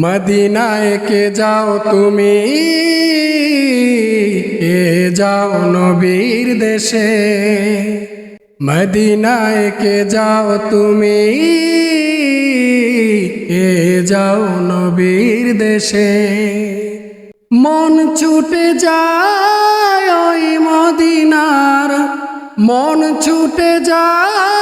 মদিনায় কে যাও তুমি? কে যাও নবীর দেশে। মদিনায় কে যাও তুমি? কে যাও নবীর দেশে। মন ছুটে যায় ওই মদিনার। মন ছুটে যায়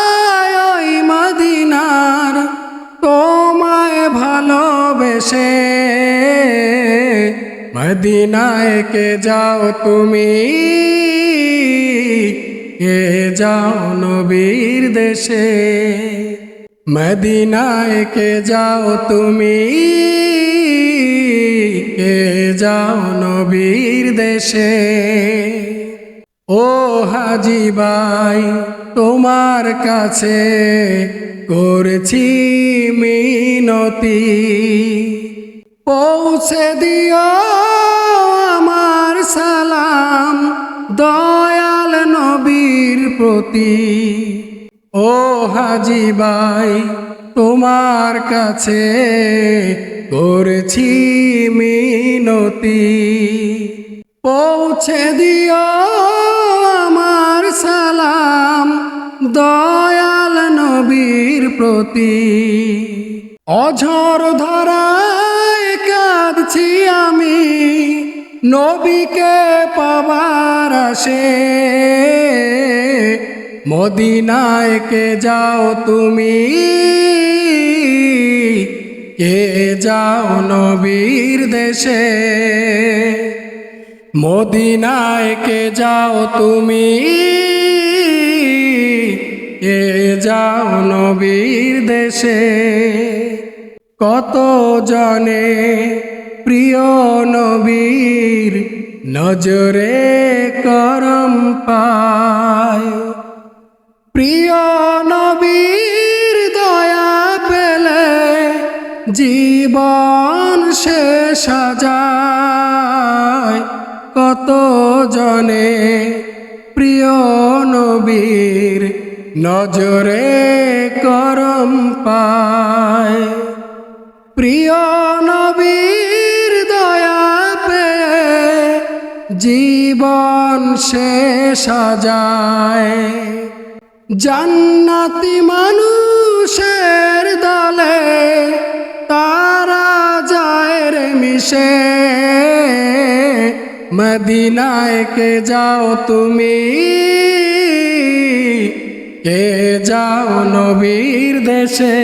মদিনায় কে যাও তুমি? কে যাও নবীর দেশে? মদিনায় কে যাও তুমি? কে যাও নবীর দেশে? ও হাজি ভাই, তোমার কাছে করছি মিনতি। পৌঁছে দিও প্রতি। ও হাজি ভাই, তোমার কাছে করছি মিনতি। পৌঁছে দিও আমার সালাম, দয়াল নবীর প্রতি। অঝর ধরায় কাঁদছি আমি, নবীকে পাবার আসে। মদিনায় কে যাও তুমি? কে যাও নবীর দেশে? মদিনায় কে যাও তুমি? কে যাও নবীর দেশে? কত জনে প্রিয় নবীর নজরে করম পায়? প্রিয় নবীর দয়া পেলে জীবন সে সাজায়। কত জনে প্রিয় নবীর নজরে করম পায়। প্রিয় নবীর দয়া পেয়ে জীবন সে সাজায়। জান্নাতি মানুষের দলে তারা যায় রে মিশে। মদিনায় কে যাও তুমি? কে যাও নবীর দেশে?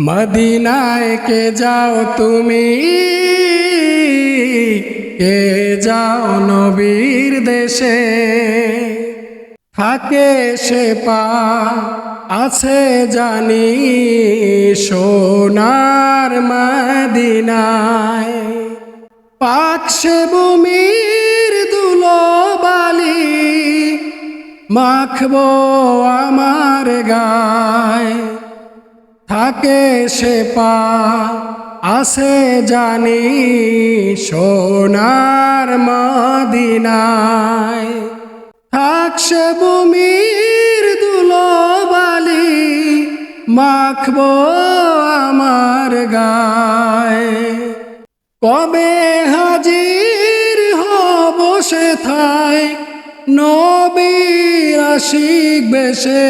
মদিনায় কে যাও তুমি? কে যাও নবীর দেশে? থাকে সে পা, আছে জানি সোনার মদিনায়। পাক সে ভূমির দুলো বালি, মাখবো আমার গায়। থাকে সে পা আসে জানি সোনার মদিনায়। ভূমির দুলো বালি মাখবো আমার গায়। কবে হাজির হব সে থাই নবীর আশিক বেশে?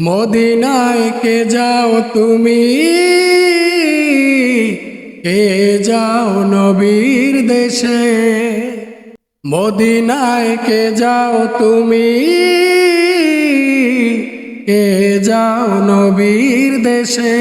মদিনায় কে যাও তুমি? কে যাও নবীর দেশে? মদিনায় কে যাও তুমি? কে যাও নবীর দেশে?